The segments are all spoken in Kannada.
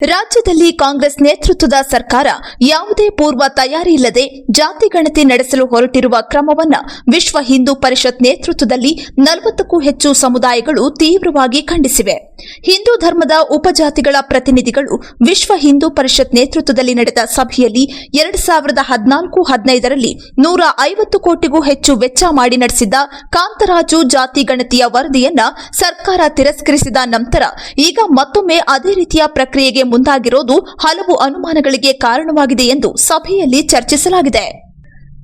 ರಾಜ್ಯದಲ್ಲಿ ಕಾಂಗ್ರೆಸ್ ನೇತೃತ್ವದ ಸರ್ಕಾರ ಯಾವುದೇ ಪೂರ್ವ ತಯಾರಿ ಇಲ್ಲದೆ ಜಾತಿ ಗಣತಿ ನಡೆಸಲು ಹೊರಟಿರುವ ಕ್ರಮವನ್ನ ವಿಶ್ವ ಹಿಂದೂ ಪರಿಷತ್ ನೇತೃತ್ವದಲ್ಲಿ ನಲವತ್ತಕ್ಕೂ ಹೆಚ್ಚು ಸಮುದಾಯಗಳು ತೀವ್ರವಾಗಿ ಖಂಡಿಸಿವೆ. ಹಿಂದೂ ಧರ್ಮದ ಉಪಜಾತಿಗಳ ಪ್ರತಿನಿಧಿಗಳು ವಿಶ್ವ ಹಿಂದೂ ಪರಿಷತ್ ನೇತೃತ್ವದಲ್ಲಿ ನಡೆದ ಸಭೆಯಲ್ಲಿ ಎರಡು ಸಾವಿರದ ಹದಿನಾಲ್ಕು ಹದಿನೈದರಲ್ಲಿ ನೂರ ಐವತ್ತು ಕೋಟಿಗೂ ಹೆಚ್ಚು ವೆಚ್ಚ ಮಾಡಿ ನಡೆಸಿದ್ದ ಕಾಂತರಾಜು ಜಾತಿ ಗಣತಿಯ ವರದಿಯನ್ನ ಸರ್ಕಾರ ತಿರಸ್ಕರಿಸಿದ ನಂತರ ಈಗ ಮತ್ತೊಮ್ಮೆ ಅದೇ ರೀತಿಯ ಪ್ರಕ್ರಿಯೆಗೆ ಮುಂದಾಗಿರೋದು ಹಲವು ಅನುಮಾನಗಳಿಗೆ ಕಾರಣವಾಗಿದೆ ಎಂದು ಸಭೆಯಲ್ಲಿ ಚರ್ಚಿಸಲಾಗಿದೆ.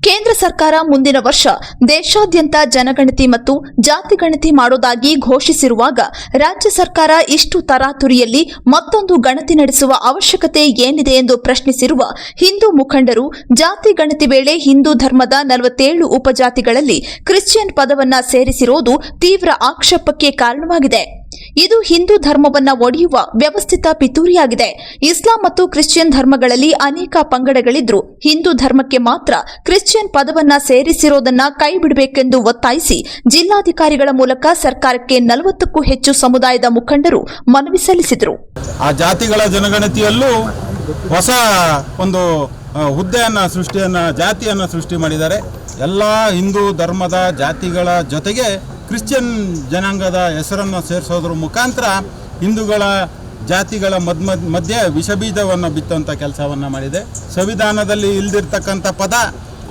ಕೇಂದ್ರ ಸರ್ಕಾರ ಮುಂದಿನ ವರ್ಷ ದೇಶಾದ್ಯಂತ ಜನಗಣತಿ ಮತ್ತು ಜಾತಿ ಗಣತಿ ಮಾಡೋದಾಗಿ ಘೋಷಿಸಿರುವಾಗ ರಾಜ್ಯ ಸರ್ಕಾರ ಇಷ್ಟು ತರಾತುರಿಯಲ್ಲಿ ಮತ್ತೊಂದು ಗಣತಿ ನಡೆಸುವ ಅವಶ್ಯಕತೆ ಏನಿದೆ ಎಂದು ಪ್ರಶ್ನಿಸಿರುವ ಹಿಂದೂ ಮುಖಂಡರು, ಜಾತಿ ಗಣತಿ ವೇಳೆ ಹಿಂದೂ ಧರ್ಮದ ನಲವತ್ತೇಳು ಉಪಜಾತಿಗಳಲ್ಲಿ ಕ್ರಿಶ್ಚಿಯನ್ ಪದವನ್ನ ಸೇರಿಸಿರುವುದು ತೀವ್ರ ಆಕ್ಷೇಪಕ್ಕೆ ಕಾರಣವಾಗಿದೆ. ಇದು ಹಿಂದೂ ಧರ್ಮವನ್ನ ಒಡೆಯುವ ವ್ಯವಸ್ಥಿತ ಪಿತೂರಿಯಾಗಿದೆ. ಇಸ್ಲಾಂ ಮತ್ತು ಕ್ರಿಶ್ಚಿಯನ್ ಧರ್ಮಗಳಲ್ಲಿ ಅನೇಕ ಪಂಗಡಗಳಿದ್ರು ಹಿಂದೂ ಧರ್ಮಕ್ಕೆ ಮಾತ್ರ ಕ್ರಿಶ್ಚಿಯನ್ ಪದವನ್ನ ಸೇರಿಸಿರೋದನ್ನ ಕೈಬಿಡಬೇಕೆಂದು ಒತ್ತಾಯಿಸಿ ಜಿಲ್ಲಾಧಿಕಾರಿಗಳ ಮೂಲಕ ಸರ್ಕಾರಕ್ಕೆ ನಲವತ್ತಕ್ಕೂ ಹೆಚ್ಚು ಸಮುದಾಯದ ಮುಖಂಡರು ಮನವಿ ಸಲ್ಲಿಸಿದರು. ಆ ಜಾತಿಗಳ ಜನಗಣತಿಯಲ್ಲೂ ಹೊಸ ಒಂದು ಹುದ್ದೆಯನ್ನ ಸೃಷ್ಟಿಯನ್ನ, ಜಾತಿಯನ್ನ ಸೃಷ್ಟಿ ಮಾಡಿದ್ದಾರೆ. ಎಲ್ಲ ಹಿಂದೂ ಧರ್ಮದ ಜಾತಿಗಳ ಜೊತೆಗೆ ಕ್ರಿಶ್ಚಿಯನ್ ಜನಾಂಗದ ಹೆಸರನ್ನು ಸೇರಿಸೋದ್ರ ಮುಖಾಂತರ ಹಿಂದೂಗಳ ಜಾತಿಗಳ ಮದ್ ಮಧ್ಯೆ ವಿಷಬೀಜವನ್ನು ಬಿತ್ತುವಂಥ ಕೆಲಸವನ್ನು ಮಾಡಿದೆ. ಸಂವಿಧಾನದಲ್ಲಿ ಇಲ್ದಿರ್ತಕ್ಕಂಥ ಪದ,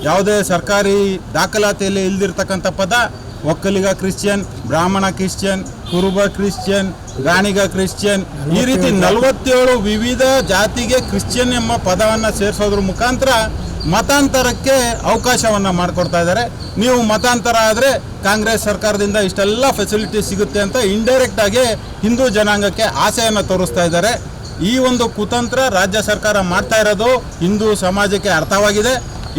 ಯಾವುದೇ ಸರ್ಕಾರಿ ದಾಖಲಾತಿಯಲ್ಲಿ ಇಲ್ದಿರ್ತಕ್ಕಂಥ ಪದ, ಒಕ್ಕಲಿಗ ಕ್ರಿಶ್ಚಿಯನ್, ಬ್ರಾಹ್ಮಣ ಕ್ರಿಶ್ಚಿಯನ್, ಕುರುಬ ಕ್ರಿಶ್ಚಿಯನ್ ಗಾಣಿಗ ಕ್ರಿಶ್ಚಿಯನ್, ಈ ರೀತಿ ನಲವತ್ತೇಳು ವಿವಿಧ ಜಾತಿಗೆ ಕ್ರಿಶ್ಚಿಯನ್ ಎಂಬ ಪದವನ್ನು ಸೇರಿಸೋದ್ರ ಮುಖಾಂತರ ಮತಾಂತರಕ್ಕೆ ಅವಕಾಶವನ್ನು ಮಾಡಿಕೊಡ್ತಾ ಇದ್ದಾರೆ. ನೀವು ಮತಾಂತರ ಆದರೆ ಕಾಂಗ್ರೆಸ್ ಸರ್ಕಾರದಿಂದ ಇಷ್ಟೆಲ್ಲ ಫೆಸಿಲಿಟಿ ಸಿಗುತ್ತೆ ಅಂತ ಇಂಡೈರೆಕ್ಟಾಗಿ ಹಿಂದೂ ಜನಾಂಗಕ್ಕೆ ಆಸೆಯನ್ನು ತೋರಿಸ್ತಾ ಇದ್ದಾರೆ. ಈ ಒಂದು ಕುತಂತ್ರ ರಾಜ್ಯ ಸರ್ಕಾರ ಮಾಡ್ತಾ ಇರೋದು ಹಿಂದೂ ಸಮಾಜಕ್ಕೆ ಅರ್ಥವಾಗಿದೆ.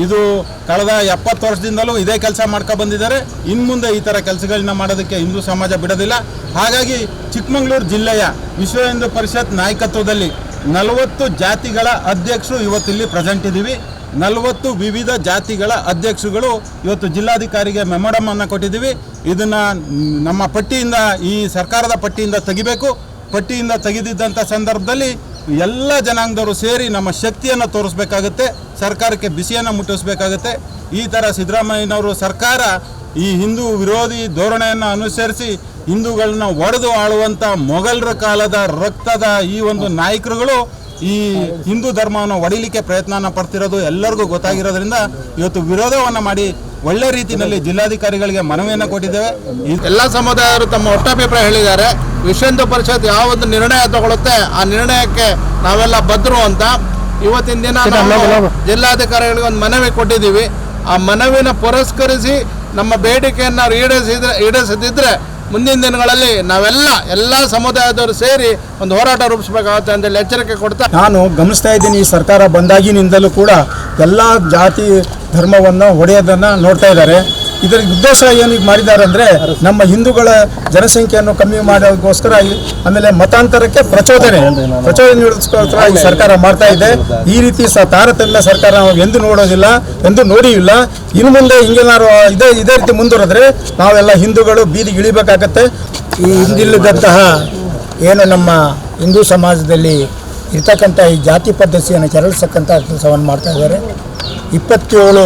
ಇದು ಕಳೆದ ಎಪ್ಪತ್ತು ವರ್ಷದಿಂದಲೂ ಇದೇ ಕೆಲಸ ಮಾಡ್ಕೊ ಬಂದಿದ್ದಾರೆ. ಇನ್ನು ಮುಂದೆ ಈ ಥರ ಕೆಲಸಗಳನ್ನ ಮಾಡೋದಕ್ಕೆ ಹಿಂದೂ ಸಮಾಜ ಬಿಡೋದಿಲ್ಲ. ಹಾಗಾಗಿ ಚಿಕ್ಕಮಗಳೂರು ಜಿಲ್ಲೆಯ ವಿಶ್ವ ಹಿಂದೂ ಪರಿಷತ್ ನಾಯಕತ್ವದಲ್ಲಿ ನಲವತ್ತು ಜಾತಿಗಳ ಅಧ್ಯಕ್ಷರು ಇವತ್ತಿಲ್ಲಿ ಪ್ರೆಸೆಂಟ್ ಇದ್ದೀವಿ. ನಲವತ್ತು ವಿವಿಧ ಜಾತಿಗಳ ಅಧ್ಯಕ್ಷರುಗಳು ಇವತ್ತು ಜಿಲ್ಲಾಧಿಕಾರಿಗೆ ಮೆಮೊಡಮ್ ಅನ್ನು ಕೊಟ್ಟಿದ್ದೀವಿ. ಇದನ್ನು ನಮ್ಮ ಪಟ್ಟಿಯಿಂದ, ಈ ಸರ್ಕಾರದ ಪಟ್ಟಿಯಿಂದ ತೆಗಿಬೇಕು. ಪಟ್ಟಿಯಿಂದ ತೆಗೆದಿದ್ದಂಥ ಸಂದರ್ಭದಲ್ಲಿ ಎಲ್ಲ ಜನಾಂಗದವರು ಸೇರಿ ನಮ್ಮ ಶಕ್ತಿಯನ್ನು ತೋರಿಸ್ಬೇಕಾಗುತ್ತೆ. ಸರ್ಕಾರಕ್ಕೆ ಬಿಸಿಯನ್ನು ಮುಟ್ಟಿಸ್ಬೇಕಾಗುತ್ತೆ. ಈ ಥರ ಸಿದ್ದರಾಮಯ್ಯನವರು ಸರ್ಕಾರ ಈ ಹಿಂದೂ ವಿರೋಧಿ ಧೋರಣೆಯನ್ನು ಅನುಸರಿಸಿ ಹಿಂದೂಗಳನ್ನ ಒಡೆದು ಆಳುವಂಥ ಮೊಘಲರ ಕಾಲದ ರಕ್ತದ ಈ ಒಂದು ನಾಯಕರುಗಳು ಈ ಹಿಂದೂ ಧರ್ಮವನ್ನು ಒಡಿಲಿಕ್ಕೆ ಪ್ರಯತ್ನನ ಪಡ್ತಿರೋದು ಎಲ್ಲರಿಗೂ ಗೊತ್ತಾಗಿರೋದ್ರಿಂದ ಇವತ್ತು ವಿರೋಧವನ್ನು ಮಾಡಿ ಒಳ್ಳೆ ರೀತಿಯಲ್ಲಿ ಜಿಲ್ಲಾಧಿಕಾರಿಗಳಿಗೆ ಮನವಿಯನ್ನು ಕೊಟ್ಟಿದ್ದೇವೆ. ಎಲ್ಲ ಸಮುದಾಯರು ತಮ್ಮ ಒಟ್ಟಾಭಿಪ್ರಾಯ ಹೇಳಿದ್ದಾರೆ. ವಿಶ್ವ ಹಿಂದೂ ಪರಿಷತ್ ಯಾವ ಒಂದು ನಿರ್ಣಯ ತಗೊಳುತ್ತೆ ಆ ನಿರ್ಣಯಕ್ಕೆ ನಾವೆಲ್ಲ ಬದ್ರು ಅಂತ ಇವತ್ತಿನ ದಿನ ನಾವು ಜಿಲ್ಲಾಧಿಕಾರಿಗಳಿಗೆ ಒಂದು ಮನವಿ ಕೊಟ್ಟಿದ್ದೀವಿ. ಆ ಮನವಿನ ಪುರಸ್ಕರಿಸಿ ನಮ್ಮ ಬೇಡಿಕೆಯನ್ನು ಈಡೇರಿಸಿದ್ರೆ ಈಡೇರಿಸದಿದ್ದರೆ ಮುಂದಿನ ದಿನಗಳಲ್ಲಿ ನಾವೆಲ್ಲ ಎಲ್ಲ ಸಮುದಾಯದವರು ಸೇರಿ ಒಂದು ಹೋರಾಟ ರೂಪಿಸಬೇಕಾಗುತ್ತೆ ಅಂತೇಳಿ ಎಚ್ಚರಿಕೆ ಕೊಡ್ತಾ ನಾನು ಗಮನಿಸ್ತಾ ಇದ್ದೀನಿ, ಈ ಸರ್ಕಾರ ಬಂದಾಗಿನಿಂದಲೂ ಕೂಡ ಎಲ್ಲ ಜಾತಿ ಧರ್ಮವನ್ನು ಹೊಡೆಯೋದನ್ನು ನೋಡ್ತಾ ಇದ್ದಾರೆ. ಇದರ ಉದ್ದೇಶ ಏನು ಮಾಡಿದ್ದಾರೆ ಅಂದರೆ ನಮ್ಮ ಹಿಂದೂಗಳ ಜನಸಂಖ್ಯೆಯನ್ನು ಕಮ್ಮಿ ಮಾಡೋದಕ್ಕೋಸ್ಕರ ಆಮೇಲೆ ಮತಾಂತರಕ್ಕೆ ಪ್ರಚೋದನೆ. ಪ್ರಚೋದನೆ ನೀಡೋದಕ್ಕೋಸ್ಕರ ಈ ಸರ್ಕಾರ ಮಾಡ್ತಾ ಇದೆ. ಈ ರೀತಿ ಸ ತಾರತಮ್ಯ ಸರ್ಕಾರ ನಾವು ಎಂದು ನೋಡೋದಿಲ್ಲ, ಎಂದು ನೋಡಿಲ್ಲ. ಇನ್ನು ಮುಂದೆ ಹಿಂಗೇನಾರು ಇದೇ ಇದೇ ರೀತಿ ಮುಂದುವರೆದ್ರೆ ನಾವೆಲ್ಲ ಹಿಂದೂಗಳು ಬೀದಿಗೆ ಇಳಿಬೇಕಾಗತ್ತೆ. ಈ ಹಿಂದಿಲ್ಲದಂತಹ ಏನು ನಮ್ಮ ಹಿಂದೂ ಸಮಾಜದಲ್ಲಿ ಇರ್ತಕ್ಕಂಥ ಈ ಜಾತಿ ಪದ್ಧತಿಯನ್ನು ಕೆರಳಿಸ್ತಕ್ಕಂಥ ಕೆಲಸವನ್ನು ಮಾಡ್ತಾ ಇದ್ದಾರೆ. ಇಪ್ಪತ್ತೇಳು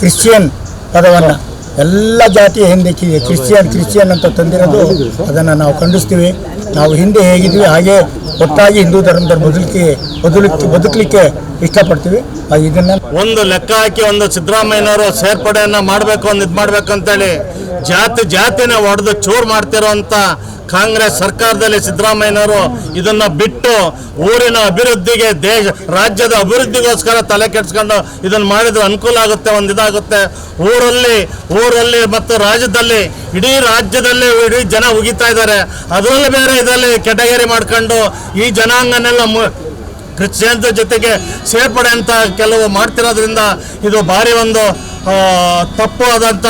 ಕ್ರಿಶ್ಚಿಯನ್ ಪದವನ್ನು ಎಲ್ಲ ಜಾತಿಯ ಹಿಂದೆ ಕಿ- ಕ್ರಿಶ್ಚಿಯನ್ ಕ್ರಿಶ್ಚಿಯನ್ ಅಂತ ತಂದಿರೋದು ಅದನ್ನು ನಾವು ಖಂಡಿಸ್ತೀವಿ. ನಾವು ಹಿಂದೆ ಹೇಗಿದ್ವಿ, ಹಾಗೆ ಒಟ್ಟಾಗಿ ಹಿಂದೂ ಧರ್ಮದ ಬದುಕಿ ಬದುಕಿ ಬದುಕಲಿಕ್ಕೆ ಇಷ್ಟಪಡ್ತೀವಿ. ಇದನ್ನ ಒಂದು ಲೆಕ್ಕ ಹಾಕಿ ಒಂದು ಸಿದ್ದರಾಮಯ್ಯನವರು ಸೇರ್ಪಡೆಯನ್ನ ಮಾಡಬೇಕು ಒಂದು ಇದು ಮಾಡ್ಬೇಕು ಅಂತೇಳಿ ಜಾತಿ ಜಾತಿನ ಒಡೆದು ಚೂರು ಮಾಡ್ತಿರೋಂಥ ಕಾಂಗ್ರೆಸ್ ಸರ್ಕಾರದಲ್ಲಿ ಸಿದ್ದರಾಮಯ್ಯನವರು ಇದನ್ನ ಬಿಟ್ಟು ಊರಿನ ಅಭಿವೃದ್ಧಿಗೆ ದೇಶ, ರಾಜ್ಯದ ಅಭಿವೃದ್ಧಿಗೋಸ್ಕರ ತಲೆ ಕೆಡಿಸ್ಕೊಂಡು ಇದನ್ನ ಮಾಡಿದ್ರೆ ಅನುಕೂಲ ಆಗುತ್ತೆ ಒಂದು ಇದಾಗುತ್ತೆ ಊರಲ್ಲಿ ಊರಲ್ಲಿ ಮತ್ತು ರಾಜ್ಯದಲ್ಲಿ, ಇಡೀ ರಾಜ್ಯದಲ್ಲಿ ಇಡೀ ಜನ ಉಗಿತಾ ಇದ್ದಾರೆ. ಅದರಲ್ಲಿ ಬೇರೆ ಇದರಲ್ಲಿ ಕೆಟಗರಿ ಮಾಡ್ಕೊಂಡು ಈ ಜನಾಂಗನೆಲ್ಲ ಕ್ರಿಶ್ಚಿಯನ್ಸ್ ಜೊತೆಗೆ ಸೇರ್ಪಡೆ ಅಂತ ಕೆಲವು ಮಾಡ್ತಿರೋದ್ರಿಂದ ಇದು ಭಾರಿ ಒಂದು ತಪ್ಪು ಆದಂಥ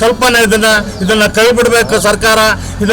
ಕಲ್ಪನೆ ಇದನ್ನ ಇದನ್ನ ಕೈ ಬಿಡಬೇಕು ಸರ್ಕಾರ. ಇದನ್ನ